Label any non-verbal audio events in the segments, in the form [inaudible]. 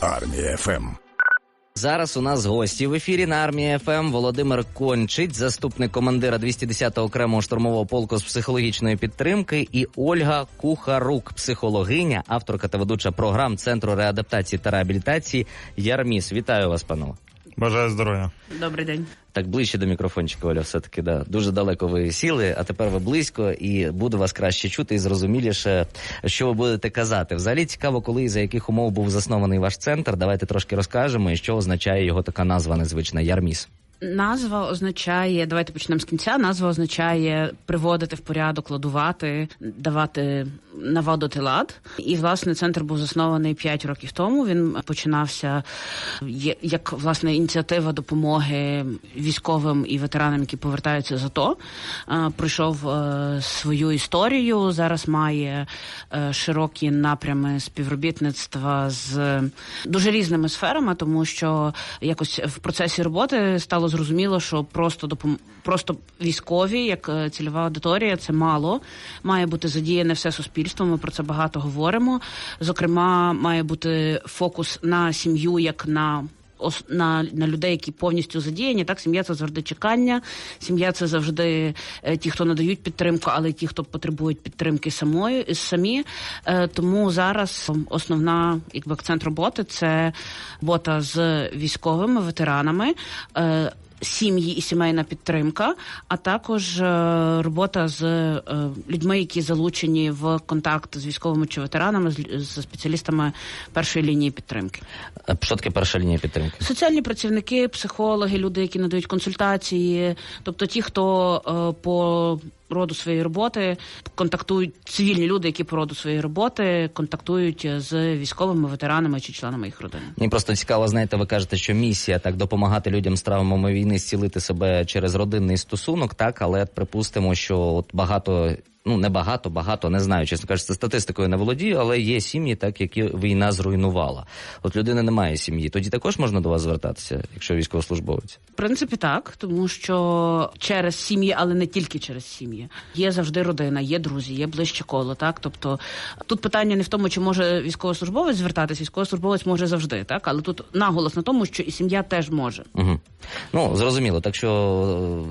Армія ФМ. Зараз у нас гості в ефірі на армії ФМ Володимир Кончить, заступник командира 210-го окремого штурмового полку з психологічної підтримки, і Ольга Кухарук, психологиня, авторка та ведуча програм Центру реадаптації та реабілітації Ярміс. Вітаю вас, панове. Бажаю здоров'я. Добрий день. Так ближче до мікрофончика, Оля, все таки да. Дуже далеко ви сіли, а тепер ви близько, і буде вас краще чути і зрозуміліше, що ви будете казати. Взагалі цікаво, коли і за яких умов був заснований ваш центр. Давайте трошки розкажемо, і що означає його така назва незвична Ярміс. Назва означає, давайте почнемо з кінця. Назва означає приводити в порядок, ладувати, давати наводити лад. І власне центр був заснований 5 років тому. Він починався як власне ініціатива допомоги військовим і ветеранам, які повертаються з АТО. Пройшов е, свою історію. Зараз має е, широкі напрями співробітництва з дуже різними сферами, тому що якось в процесі роботи стало зрозуміло, що просто допом... просто військові, як е, цільова аудиторія, це мало. Має бути задіяне все суспільство. Ми про це багато говоримо. Зокрема, має бути фокус на сім'ю, як на на, на людей, які повністю задіяні. Так, сім'я це завжди чекання. Сім'я це завжди е, ті, хто надають підтримку, але й ті, хто потребують підтримки самої самі. Е, тому зараз основна якби акцент роботи це робота з військовими ветеранами. Е, Сім'ї і сімейна підтримка, а також е, робота з е, людьми, які залучені в контакт з військовими чи ветеранами, з, спеціалістами першої лінії підтримки. Е, Що таке перша лінія підтримки? Соціальні працівники, психологи, люди, які надають консультації, тобто ті, хто е, по роду своєї роботи контактують цивільні люди, які по роду своєї роботи контактують з військовими ветеранами чи членами їх родини. Мені просто цікаво, знаєте, ви кажете, що місія так допомагати людям з травмами війни зцілити себе через родинний стосунок, так, але припустимо, що от багато. Ну, не багато, багато, не знаю, чесно кажучи, статистикою не володію, але є сім'ї, так які війна зруйнувала. От людини немає сім'ї. Тоді також можна до вас звертатися, якщо військовослужбовець. В принципі, так, тому що через сім'ї, але не тільки через сім'ї. Є завжди родина, є друзі, є ближче коло. Так, тобто тут питання не в тому, чи може військовослужбовець звертатись, військовослужбовець може завжди, так, але тут наголос на тому, що і сім'я теж може. Угу. Ну, зрозуміло. Так що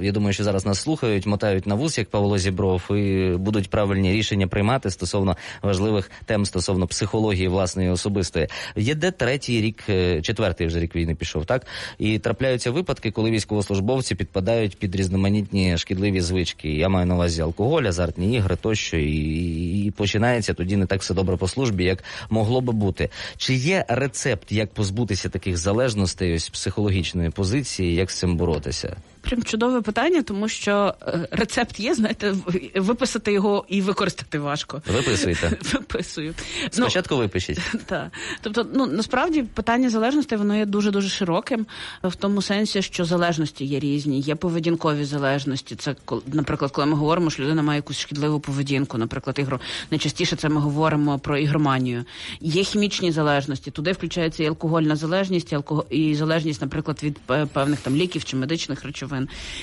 е, я думаю, що зараз нас слухають, мотають на вуз, як Павло Зібров, і будуть правильні рішення приймати стосовно важливих тем стосовно психології власної особистої. Є де третій рік, е, четвертий вже рік війни пішов, так? І трапляються випадки, коли військовослужбовці підпадають під різноманітні шкідливі звички. Я маю на увазі алкоголь, азартні ігри тощо, і, і, і починається тоді не так все добре по службі, як могло би бути. Чи є рецепт, як позбутися таких залежностей ось психологічної позиції, як з цим боротися? Прям чудове питання, тому що е, рецепт є, знаєте, виписати його і використати важко. Виписуйте. [laughs] Виписую. Ну, Спочатку випишіть. [laughs] Так. Тобто, ну насправді питання залежності воно є дуже дуже широким в тому сенсі, що залежності є різні. Є поведінкові залежності. Це наприклад, коли ми говоримо, що людина має якусь шкідливу поведінку, наприклад, ігро найчастіше це ми говоримо про ігроманію. Є хімічні залежності. Туди включається і алкогольна залежність, і алкого... і залежність, наприклад, від певних там ліків чи медичних речовин.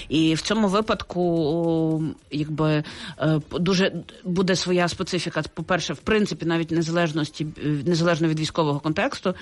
І в цьому випадку, якби е, дуже буде своя специфіка. По-перше, в принципі, навіть незалежності е, незалежно від військового контексту.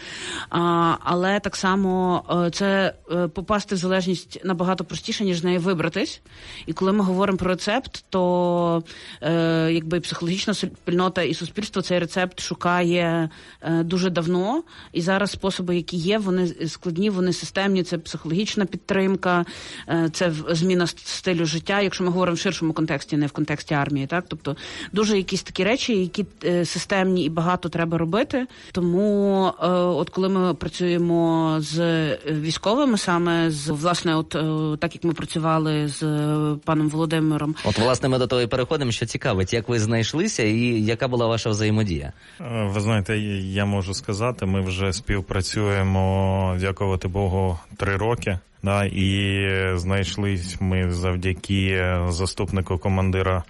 Але так само е, це е, попасти в залежність набагато простіше, ніж з неї вибратись. І коли ми говоримо про рецепт, то е, якби психологічна спільнота і суспільство цей рецепт шукає е, дуже давно. І зараз способи, які є, вони складні, вони системні. Це психологічна підтримка, е, це в- зміна стилю життя. Якщо ми говоримо в ширшому контексті, не в контексті армії, так тобто дуже якісь такі речі, які е, системні і багато треба робити. Тому, е, от коли ми працюємо з е, військовими, саме з власне, от е, так як ми працювали з е, паном Володимиром, От, власне, ми до того і переходимо, що цікавить, як ви знайшлися і яка була ваша взаємодія? Е, Ви знаєте, я можу сказати, ми вже співпрацюємо, дякувати Богу, три роки. Да, і знайшлись ми завдяки заступнику командира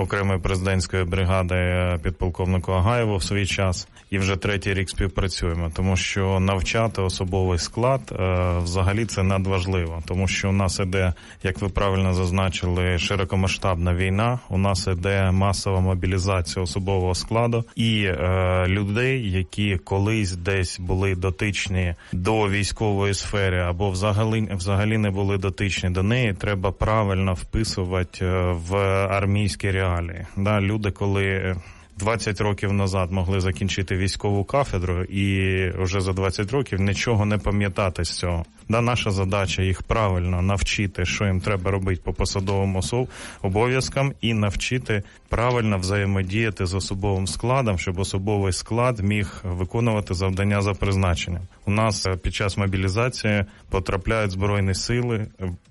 окремої президентської бригади е, підполковнику Агаєву в свій час, і вже третій рік співпрацюємо, тому що навчати особовий склад е, взагалі це надважливо, тому що у нас іде, як ви правильно зазначили, широкомасштабна війна. У нас іде масова мобілізація особового складу і е, людей, які колись десь були дотичні до військової сфери, або взагалі взагалі не були дотичні до неї, треба правильно вписувати е, в армійські реалії. Да, люди, коли 20 років назад могли закінчити військову кафедру і вже за 20 років нічого не пам'ятати з цього. Да, наша задача їх правильно навчити, що їм треба робити по посадовим особ обов'язкам, і навчити правильно взаємодіяти з особовим складом, щоб особовий склад міг виконувати завдання за призначенням. У нас е, під час мобілізації потрапляють збройні сили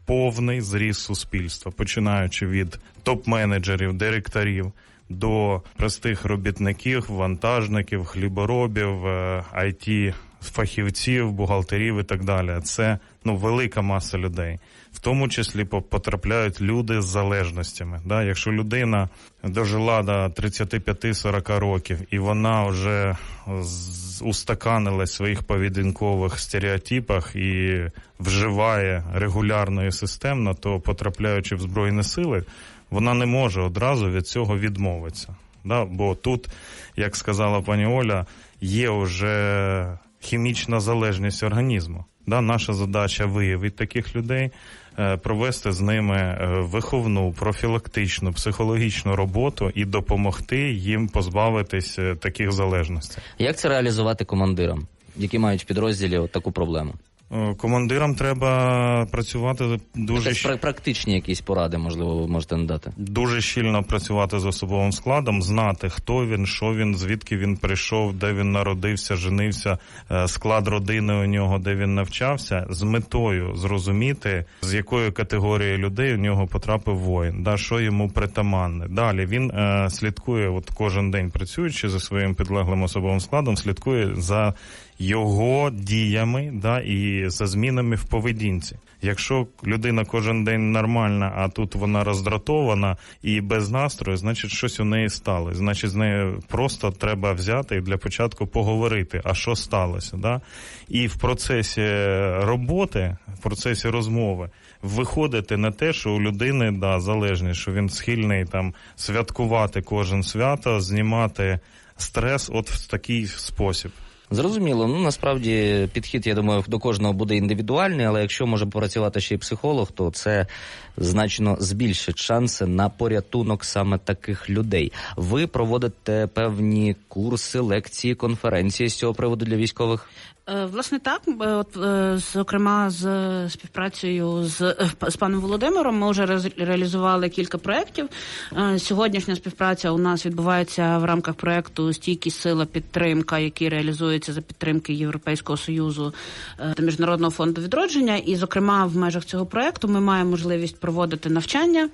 повний зріст суспільства, починаючи від топ-менеджерів, директорів до простих робітників, вантажників, хліборобів, it фахівців, бухгалтерів і так далі. Це ну велика маса людей. В тому числі по- потрапляють люди з залежностями. Да? Якщо людина дожила до 35-40 років і вона вже устаканилась в своїх поведінкових стереотипах і вживає регулярно і системно, то потрапляючи в збройні сили, вона не може одразу від цього відмовитися. Да? Бо тут, як сказала пані Оля, є вже хімічна залежність організму. Да? Наша задача виявити таких людей, е, провести з ними е, виховну, профілактичну, психологічну роботу і допомогти їм позбавитись е, таких залежностей. Як це реалізувати командирам, які мають в підрозділі от таку проблему? Е, Командирам треба працювати дуже пра- практичні якісь поради, можливо, ви можете надати. дуже щільно працювати з особовим складом, знати, хто він, що він, звідки він прийшов, де він народився, женився, е, склад родини у нього, де він навчався, з метою зрозуміти, з якої категорії людей у нього потрапив воїн, да, що йому притаманне. Далі він е, слідкує, от кожен день працюючи за своїм підлеглим особовим складом, слідкує за його діями да, і за змінами в поведінці. Якщо людина кожен день нормальна, а тут вона роздратована і без настрою, значить щось у неї сталося. Значить, з нею просто треба взяти і для початку поговорити, а що сталося. Да? І в процесі роботи, в процесі розмови. Виходити на те, що у людини да, залежність, що він схильний там святкувати кожен свято, знімати стрес от в такий спосіб. Зрозуміло, ну насправді підхід, я думаю, до кожного буде індивідуальний, але якщо може попрацювати ще й психолог, то це значно збільшить шанси на порятунок саме таких людей. Ви проводите певні курси, лекції, конференції з цього приводу для військових. Е, Власне, так, Е, от е, зокрема, з співпрацею з, з паном Володимиром, ми вже реалізували кілька проєктів. Сьогоднішня співпраця у нас відбувається в рамках проєкту Стійкість сила підтримка, який реалізується за підтримки Європейського союзу та міжнародного фонду відродження. І, зокрема, в межах цього проєкту ми маємо можливість проводити навчання.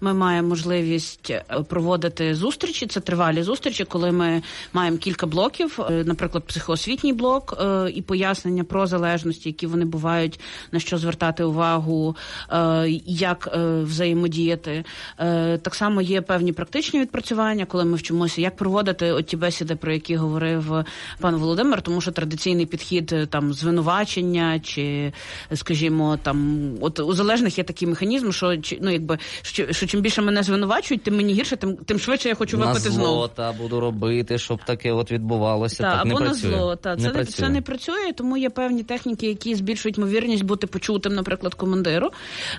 Ми маємо можливість проводити зустрічі. Це тривалі зустрічі, коли ми маємо кілька блоків, наприклад, психоосвітній блок і пояснення про залежності, які вони бувають, на що звертати увагу, е, як е, взаємодіяти. Е, Так само є певні практичні відпрацювання, коли ми вчимося, як проводити от ті бесіди, про які говорив пан Володимир, тому що традиційний підхід там звинувачення чи, скажімо, там от у залежних є такий механізм, що ну якби що, що чим більше мене звинувачують, тим мені гірше, тим тим швидше я хочу випити знову. та буду робити, щоб таке от відбувалося. Та, так або не на працює. зло. Та, не це, не, це не працює, тому є певні техніки, які збільшують ймовірність бути почутим, наприклад, командиру.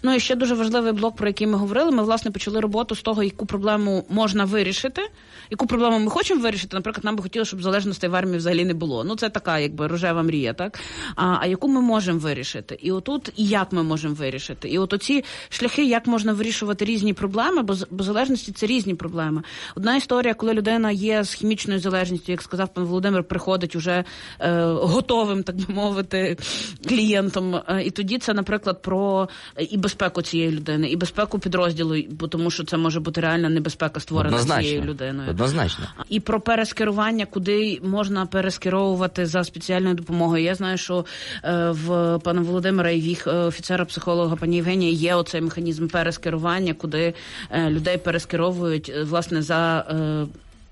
Ну і ще дуже важливий блок, про який ми говорили. Ми власне почали роботу з того, яку проблему можна вирішити, яку проблему ми хочемо вирішити. Наприклад, нам би хотілося, щоб залежностей в армії взагалі не було. Ну це така, якби рожева мрія, так а, а яку ми можемо вирішити? І отут і як ми можемо вирішити? І от оці шляхи, як можна вирішувати різні проблеми, бо, бо залежності це різні проблеми. Одна історія, коли людина є з хімічною залежністю, як сказав пан Володимир, приходить уже е, готовим, так би мовити, клієнтом. Е, і тоді це, наприклад, про і безпеку цієї людини, і безпеку підрозділу, бо тому що це може бути реальна небезпека створена цією людиною. Однозначно. І про перескерування, куди можна перескеровувати за спеціальною допомогою. Я знаю, що е, в пана Володимира і в їх е, офіцера-психолога пані Євгенія є оцей механізм перескерування, куди людей перескеровують власне за.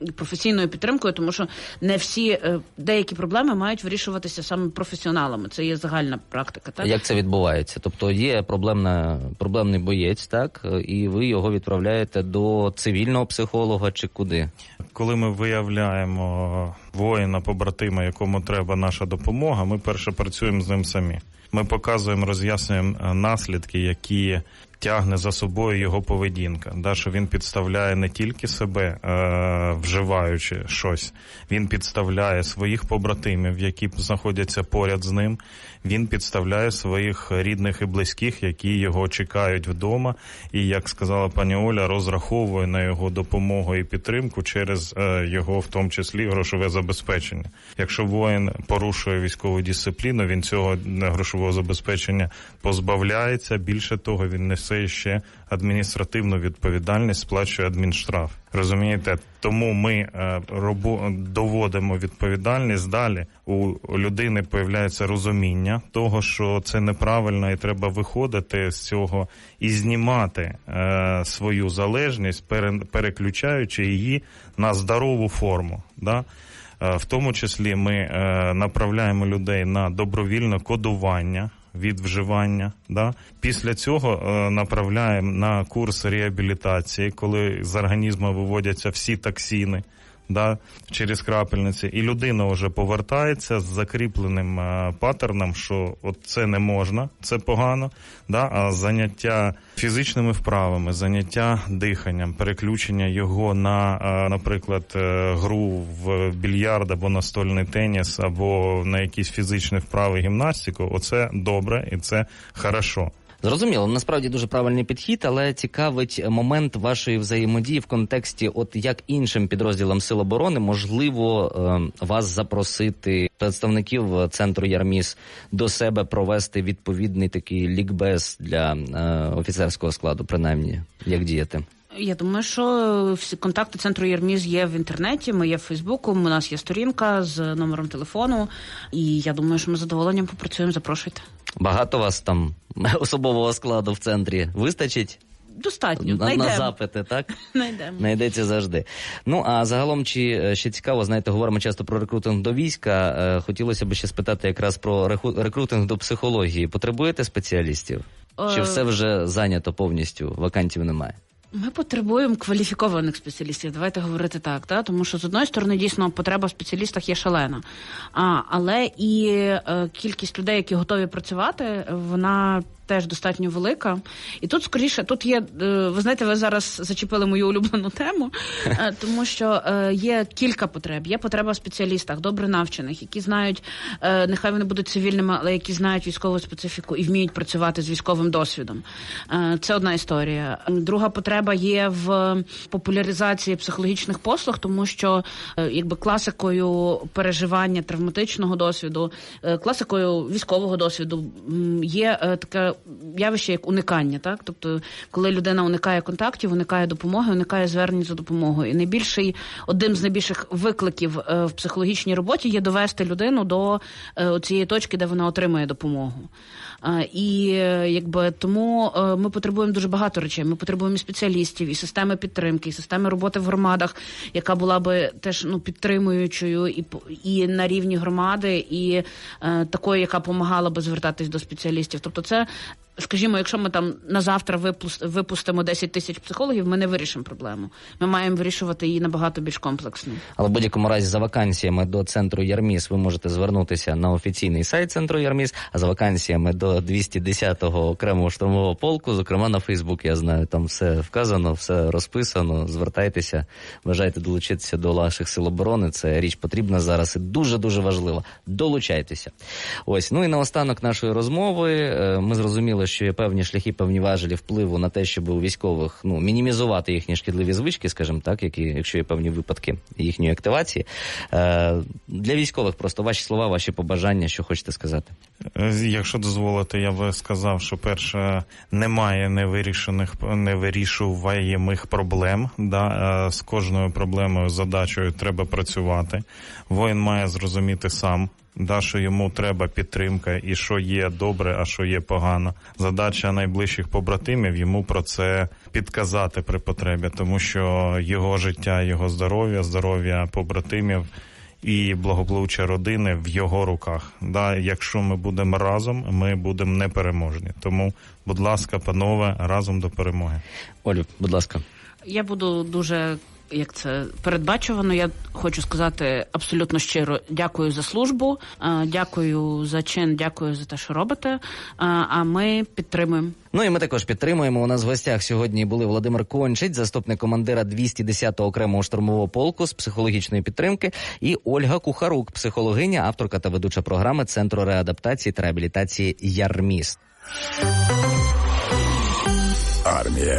Е, Професійною підтримкою, тому що не всі е, деякі проблеми мають вирішуватися саме професіоналами. Це є загальна практика. Так Як це відбувається? Тобто є проблемна, проблемний боєць, так, і ви його відправляєте до цивільного психолога чи куди? Коли ми виявляємо воїна, побратима, якому треба наша допомога, ми перше працюємо з ним самі. Ми показуємо, роз'яснюємо е, наслідки, які тягне за собою його поведінка. Да, що він підставляє не тільки себе, е, вживаючи щось, він підставляє своїх побратимів, які знаходяться поряд з ним. Він підставляє своїх рідних і близьких, які його чекають вдома, і як сказала пані Оля, розраховує на його допомогу і підтримку через е, його, в тому числі, грошове забезпечення. Якщо воїн порушує військову дисципліну, він цього е, грошового забезпечення позбавляється. Більше того, він несе ще адміністративну відповідальність, сплачує адмінштраф. Розумієте, тому ми е, робо, доводимо відповідальність далі. У людини появляється розуміння того, що це неправильно, і треба виходити з цього і знімати е, свою залежність, пере, переключаючи її на здорову форму. Да? Е, В тому числі ми е, направляємо людей на добровільне кодування від вживання. Да? Після цього е, направляємо на курс реабілітації, коли з організму виводяться всі токсини. Да, через крапельниці, і людина вже повертається з закріпленим е, паттерном, що от це не можна, це погано. Да, а заняття фізичними вправами, заняття диханням, переключення його на, е, наприклад, е, гру в більярд або настольний теніс, або на якісь фізичні вправи, гімнастику, оце добре і це хорошо. Зрозуміло, насправді дуже правильний підхід, але цікавить момент вашої взаємодії в контексті, от як іншим підрозділам Сил оборони можливо е, вас запросити, представників центру Ярміс до себе провести відповідний такий лікбез для е, офіцерського складу, принаймні, як діяти. Я думаю, що всі контакти центру Єрміз є в інтернеті. Ми є в Фейсбуку. У нас є сторінка з номером телефону. І я думаю, що ми з задоволенням попрацюємо. Запрошуйте. Багато вас там [laughs] особового складу в центрі вистачить Достатньо. на, на запити, так? [laughs] Найдемо. Знайдеться завжди. Ну а загалом, чи е, ще цікаво, знаєте, говоримо часто про рекрутинг до війська. Е, Хотілося б ще спитати якраз про рекрутинг до психології. Потребуєте спеціалістів? Чи Е, все вже зайнято повністю? Вакантів немає? Ми потребуємо кваліфікованих спеціалістів. Давайте говорити так, та тому що з одної сторони дійсно потреба в спеціалістах є шалена, а але і е, кількість людей, які готові працювати, вона теж достатньо велика. І тут скоріше, тут є, е, ви знаєте, ви зараз зачепили мою улюблену тему, е, тому що е, є кілька потреб. Є потреба в спеціалістах, добре навчених, які знають, нехай вони будуть цивільними, але які знають військову специфіку і вміють працювати з військовим досвідом. Це одна історія. Друга потреба є в популяризації психологічних послуг, тому що якби класикою переживання травматичного досвіду, класикою військового досвіду є таке явище, як уникання. Так, тобто, коли людина уникає контактів, уникає допомоги, уникає звернень за допомогою. І найбільший одним з найбільших викликів е, в психологічній роботі є довести людину до е, цієї точки, де вона отримує допомогу. І е, якби тому е, ми потребуємо дуже багато речей. Ми потребуємо і спеціалістів, і системи підтримки, і системи роботи в громадах, яка була би теж ну підтримуючою і і на рівні громади, і е, такою, яка допомагала би звертатись до спеціалістів. Тобто, це. Скажімо, якщо ми там на завтра випус- випустимо 10 тисяч психологів, ми не вирішимо проблему. Ми маємо вирішувати її набагато більш комплексно. Але в будь-якому разі за вакансіями до центру Ярміс ви можете звернутися на офіційний сайт центру Ярміс, а за вакансіями до 210-го окремого штурмового полку, зокрема на Фейсбук, я знаю, там все вказано, все розписано. Звертайтеся, бажаєте долучитися до наших сил оборони. Це річ потрібна зараз і дуже дуже важлива. Долучайтеся. Ось ну і наостанок нашої розмови. е, Ми зрозуміли, зрозуміло, що є певні шляхи, певні важелі впливу на те, щоб у військових ну мінімізувати їхні шкідливі звички, скажімо так, які, якщо є певні випадки їхньої активації. Е, для військових просто ваші слова, ваші побажання, що хочете сказати. Е, Якщо дозволите, я би сказав, що перше немає невирішених невирішуваємих проблем. Да? Е, З кожною проблемою, задачею треба працювати. Воїн має зрозуміти сам. Да, що йому треба підтримка, і що є добре, а що є погано. Задача найближчих побратимів йому про це підказати при потребі, тому що його життя, його здоров'я, здоров'я побратимів і благополуччя родини в його руках. Да, якщо ми будемо разом, ми будемо непереможні. Тому, будь ласка, панове, разом до перемоги. Олю, будь ласка. Я буду дуже. Як це передбачувано, я хочу сказати абсолютно щиро дякую за службу, е, дякую за чин, дякую за те, що робите. Е, А ми підтримуємо. Ну і ми також підтримуємо. У нас в гостях сьогодні були Володимир Кончить, заступник командира 210-го окремого штурмового полку з психологічної підтримки, і Ольга Кухарук, психологиня, авторка та ведуча програми Центру реадаптації та реабілітації Ярміст. Армія